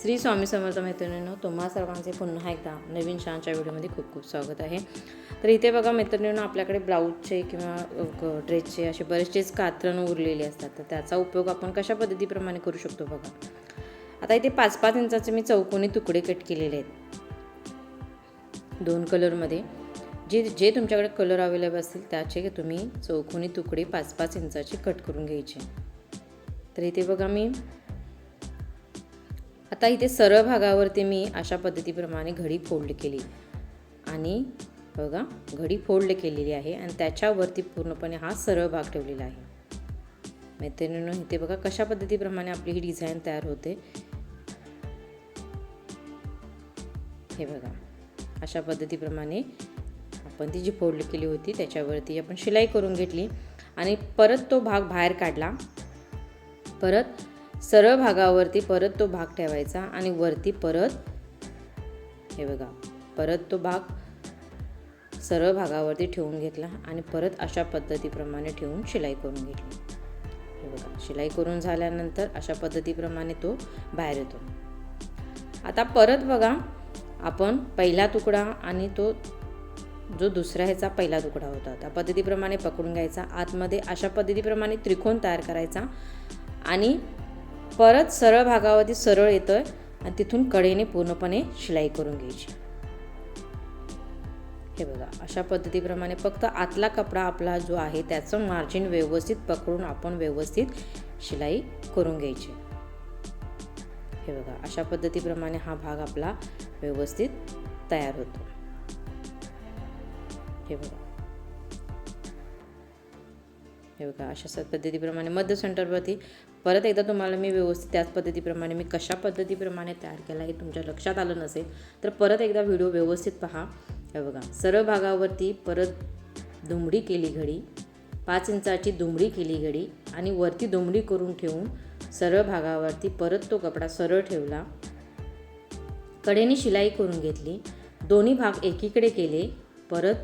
श्री स्वामी समर्थ मैत्रिणींनो तुम्हा सर्वांचे पुन्हा एकदा नवीन छानच्या व्हिडिओमध्ये खूप खूप स्वागत आहे. तर इथे बघा मैत्रिणींनो आपल्याकडे ब्लाऊजचे किंवा ड्रेसचे असे बरेचसेच कात्रणं उरलेले असतात. तर त्याचा उपयोग आपण कशा पद्धतीप्रमाणे करू शकतो बघा. आता इथे पाच पाच इंचाचे मी चौकोनी तुकडे कट केलेले आहेत. दोन कलरमध्ये. जे जे तुमच्याकडे कलर अवेलेबल असतील त्याचे तुम्ही चौकोनी तुकडे पाच पाच इंचाचे कट करून घ्यायचे. तर इथे बघा मी आता इथे सरळ भागावरती मी अशा पद्धतीप्रमाणे घडी फोल्ड केली. आणि बघा घडी फोल्ड केलेली आहे आणि त्याच्यावरती पूर्णपणे हा सरळ भाग ठेवलेला आहे. मैत्रिणीनं इथे बघा कशा पद्धतीप्रमाणे आपली ही डिझाईन तयार होते. हे बघा अशा पद्धतीप्रमाणे आपण ती जी फोल्ड केली होती त्याच्यावरती आपण शिलाई करून घेतली. आणि परत तो भाग बाहेर काढला. परत सरळ भागावरती परत तो भाग ठेवायचा आणि वरती परत हे बघा परत तो भाग सरळ भागावरती ठेवून घेतला आणि परत अशा पद्धतीप्रमाणे ठेवून शिलाई करून घेतली. हे बघा शिलाई करून झाल्यानंतर अशा पद्धतीप्रमाणे तो बाहेर येतो. आता परत बघा आपण पहिला तुकडा आणि तो जो दुसरा ह्याचा पहिला तुकडा होता त्या पद्धतीप्रमाणे पकडून घ्यायचा. आतमध्ये अशा पद्धतीप्रमाणे त्रिकोण तयार करायचा आणि परत सरळ भागावरती सरळ येतं आणि तिथून कडेने पूर्णपणे शिलाई करून घ्यायची. हे बघा अशा पद्धतीप्रमाणे फक्त आतला कपडा आपला जो आहे त्याचं मार्जिन व्यवस्थित पकडून आपण व्यवस्थित शिलाई करून घ्यायची. हे बघा अशा पद्धतीप्रमाणे हा भाग आपला व्यवस्थित तयार होतो. हे बघा. हे बघा अशा पद्धतीप्रमाणे मध्य सेंटरवरती परत एकदा तुम्हाला मी व्यवस्थित त्याच पद्धतीप्रमाणे मी कशा पद्धतीप्रमाणे तयार केला हे तुमच्या लक्षात आलं नसेल तर परत एकदा व्हिडिओ व्यवस्थित पहा. हे बघा सरळ भागावरती परत दुमडी केली घडी पाच इंचाची दुमडी केली घडी आणि वरती दुमडी करून ठेवून सरळ भागावरती परत तो कपडा सरळ ठेवला. कडेने शिलाई करून घेतली. दोन्ही भाग एकीकडे केले. परत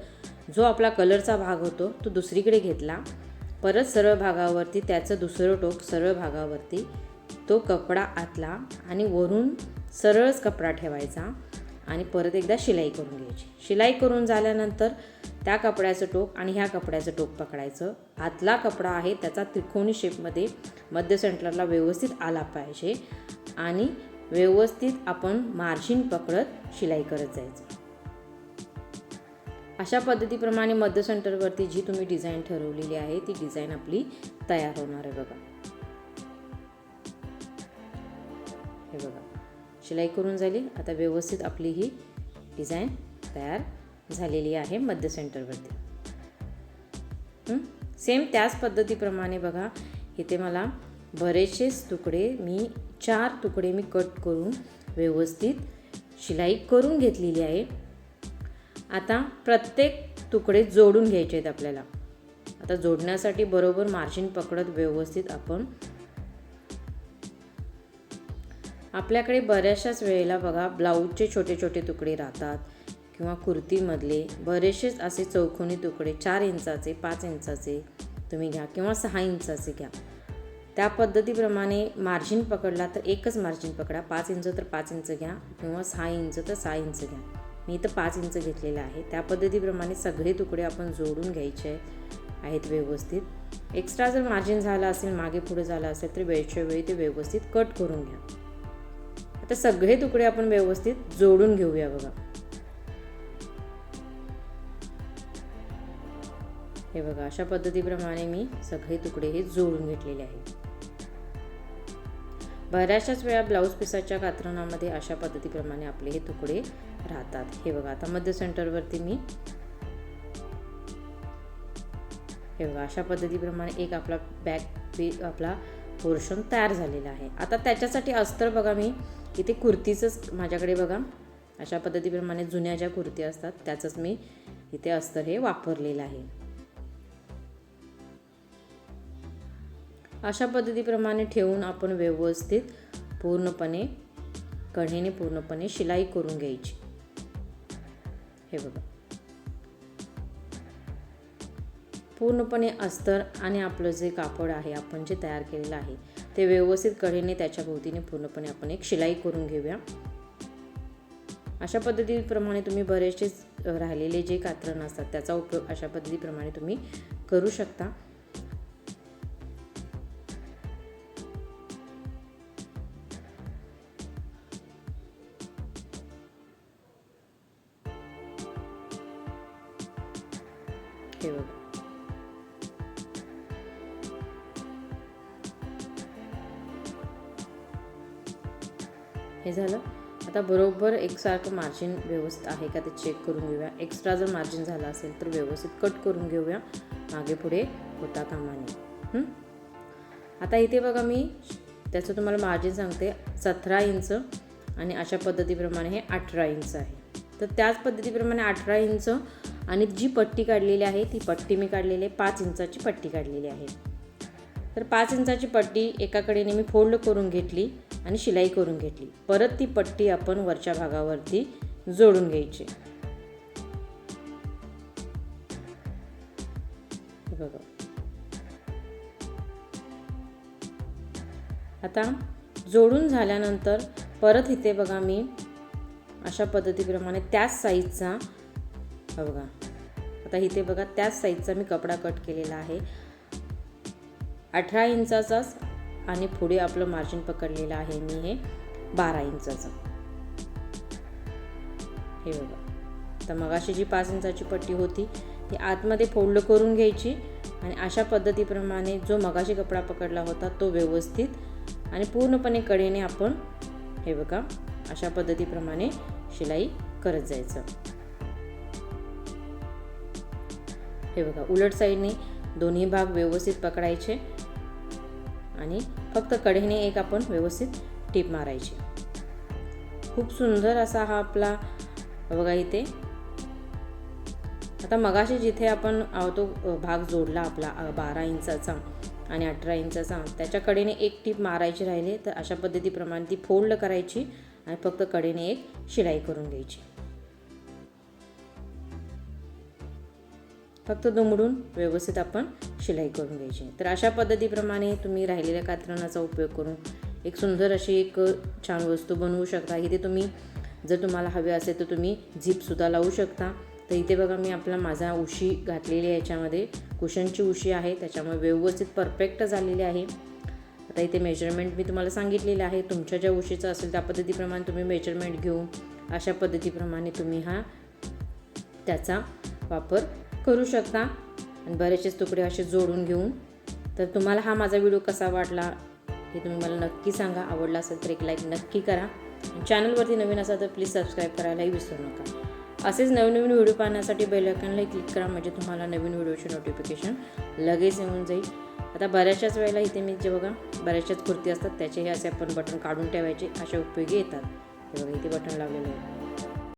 जो आपला कलरचा भाग होतो तो दुसरीकडे घेतला. परत सरळ भागावरती त्याचं दुसरं टोक सरळ भागावरती. तो कपडा आतला आणि वरून सरळच कपडा ठेवायचा आणि परत एकदा शिलाई करून घ्यायची. शिलाई करून झाल्यानंतर त्या कपड्याचं टोक आणि ह्या कपड्याचं टोक पकडायचं. आतला कपडा आहे त्याचा त्रिकोणी शेपमध्ये मध्य सेंटरला व्यवस्थित आला पाहिजे आणि व्यवस्थित आपण मार्जिन पकडत शिलाई करत जायचं. अशा पद्धतीप्रमाणे मध्य सेंटरवरती जी तुम्ही डिझाईन ठरवलेली आहे ती डिझाईन आपली तयार होणार आहे बघा. हे बघा. शिलाई करून झाली. आता व्यवस्थित आपली ही डिझाईन तयार झालेली आहे मध्य सेंटरवरती सेम त्याच पद्धतीप्रमाणे बघा. इथे मला बरेचसेच तुकडे मी चार तुकडे मी कट करून व्यवस्थित शिलाई करून घेतलेली आहे. आता प्रत्येक तुकडे जोडून घ्यायचे आहेत आपल्याला. आता जोडण्यासाठी बरोबर मार्जिन पकडत व्यवस्थित आपण आपल्याकडे बऱ्याचशाच वेळेला बघा ब्लाऊजचे छोटे छोटे तुकडे राहतात किंवा कुर्तीमधले बरेचसेच असे चौकोनी तुकडे चार इंचाचे पाच इंचाचे तुम्ही घ्या किंवा सहा इंचाचे घ्या. त्या पद्धतीप्रमाणे मार्जिन पकडला तर एकच मार्जिन पकडा. पाच इंच तर पाच इंच घ्या किंवा सहा इंच तर सहा इंच घ्या. मी इथं पाच इंच घेतलेलं आहे. त्या पद्धतीप्रमाणे सगळे तुकडे आपण जोडून घ्यायचे आहेत व्यवस्थित. एक्स्ट्रा जर मार्जिन झालं असेल मागे पुढे झालं असेल तर वेळच्या वेळी ते व्यवस्थित कट करून घ्या. आता सगळे तुकडे आपण व्यवस्थित जोडून घेऊया बघा. हे बघा अशा पद्धतीप्रमाणे मी सगळे तुकडे हे जोडून घेतलेले आहेत. बऱ्याचशाच वेळा ब्लाऊज पिसाच्या कात्रणामध्ये अशा पद्धतीप्रमाणे आपले हे तुकडे राहतात. हे बघा आता मध्य सेंटरवरती मी हे बघा अशा पद्धतीप्रमाणे एक आपला बॅक पी आपला पोर्शन तयार झालेला आहे. आता त्याच्यासाठी अस्तर बघा मी इथे कुर्तीचंच माझ्याकडे बघा. अशा पद्धतीप्रमाणे जुन्या ज्या कुर्ती असतात त्याचंच मी इथे अस्तर हे वापरलेलं आहे. अशा पद्धतीप्रमाणे ठेवून आपण व्यवस्थित पूर्णपणे कढीने पूर्णपणे शिलाई करून घ्यायची. हे बघा. पूर्णपणे अस्तर आणि आपलं जे कापड आहे आपण जे तयार केलेलं आहे ते व्यवस्थित कढीने त्याच्या भोवतीने पूर्णपणे आपण एक शिलाई करून घेऊया. अशा पद्धतीप्रमाणे तुम्ही बरेचसे राहिलेले जे कात्रण असतात त्याचा उपयोग अशा पद्धतीप्रमाणे तुम्ही करू शकता. हे बघा हे झालं. आता बरोबर एकसारखं मार्जिन व्यवस्थित आहे का ते चेक करून घेऊया. एक्स्ट्रा जर मार्जिन झालं असेल तर व्यवस्थित कट करून घेऊया. मागे पुढे होता कामाने आता इथे बघा मी त्याचं तुम्हाला मार्जिन सांगते. सतरा इंच आणि अशा पद्धतीप्रमाणे हे अठरा इंच आहे. तर त्याच पद्धतीप्रमाणे अठरा इंच आणि जी पट्टी काढलेली आहे ती पट्टी मी काढलेली आहे. पाच इंचाची पट्टी काढलेली आहे. तर पाच इंचाची पट्टी एकाकडेने मी फोल्ड करून घेतली आणि शिलाई करून घेतली. परत ती पट्टी आपण वरच्या भागावरती जोडून घ्यायची. बघा. आता जोडून झाल्यानंतर परत इथे बघा मी अशा पद्धतीप्रमाणे त्याच साईजचा हा बघा. आता इथे बघा त्याच साईजचा मी कपडा कट केलेला आहे. अठरा इंचाचाच आणि पुढे आपलं मार्जिन पकडलेलं आहे मी हे बारा इंचाचं. हे बघा. तर मगाशी जी पाच इंचाची पट्टी होती ती आतमध्ये फोल्ड करून घ्यायची आणि अशा पद्धतीप्रमाणे जो मगाशी कपडा पकडला होता तो व्यवस्थित आणि पूर्णपणे कडेने आपण हे बघा अशा पद्धतीप्रमाणे शिलाई करत जायचं. हे बघा उलट साईडने दोन्ही भाग व्यवस्थित पकडायचे आणि फक्त कडेने एक आपण व्यवस्थित टीप मारायची. खूप सुंदर असा हा आपला बघा इथे. आता मगाशी जिथे आपण तो भाग जोडला आपला बारा इंचाचा आणि अठरा इंचाचा त्याच्या कडेने एक टीप मारायची राहिली तर अशा पद्धतीप्रमाणे ती फोल्ड करायची आणि फक्त कडेने एक शिलाई करून घ्यायची. फक्त दुमडून व्यवस्थित आपण शिलाई करून घ्यायची. तर अशा पद्धतीप्रमाणे तुम्ही राहिलेल्या कात्रणाचा उपयोग करून एक सुंदर अशी एक छान वस्तू बनवू शकता. इथे तुम्ही जर तुम्हाला हवे असेल तर तुम्ही झीपसुद्धा लावू शकता. तर इथे बघा मी आपला माझा उशी घातलेली आहे. याच्यामध्ये कुशनची उशी आहे. त्याच्यामुळे व्यवस्थित परफेक्ट झालेली आहे. आता इथे मेजरमेंट मी तुम्हाला सांगितलेलं आहे. तुमच्या ज्या उशीचं असेल त्या पद्धतीप्रमाणे तुम्ही मेजरमेंट घेऊन अशा पद्धतीप्रमाणे तुम्ही हा त्याचा वापर करू शकता. आणि बरेचसेच तुकडे असे जोडून घेऊन. तर तुम्हाला हा माझा व्हिडिओ कसा वाटला हे तुम्ही मला नक्की सांगा. आवडला असेल तर एक लाईक नक्की करा. चॅनलवरती नवीन असाल तर प्लीज सबस्क्राईब करायलाही विसरू नका. असेच नवीन नवीन व्हिडिओ पाहण्यासाठी बेलआयकॉनलाही क्लिक करा. म्हणजे तुम्हाला नवीन व्हिडिओचे नोटिफिकेशन लगेच येऊन जाईल. आता बऱ्याचशाच वेळेला इथे मी जे बघा बऱ्याचशाच कुर्ती असतात त्याचे हे असे आपण बटन काढून ठेवायचे अशा उपयोगी येतात. हे बघा इथे बटन लावलेलं आहे.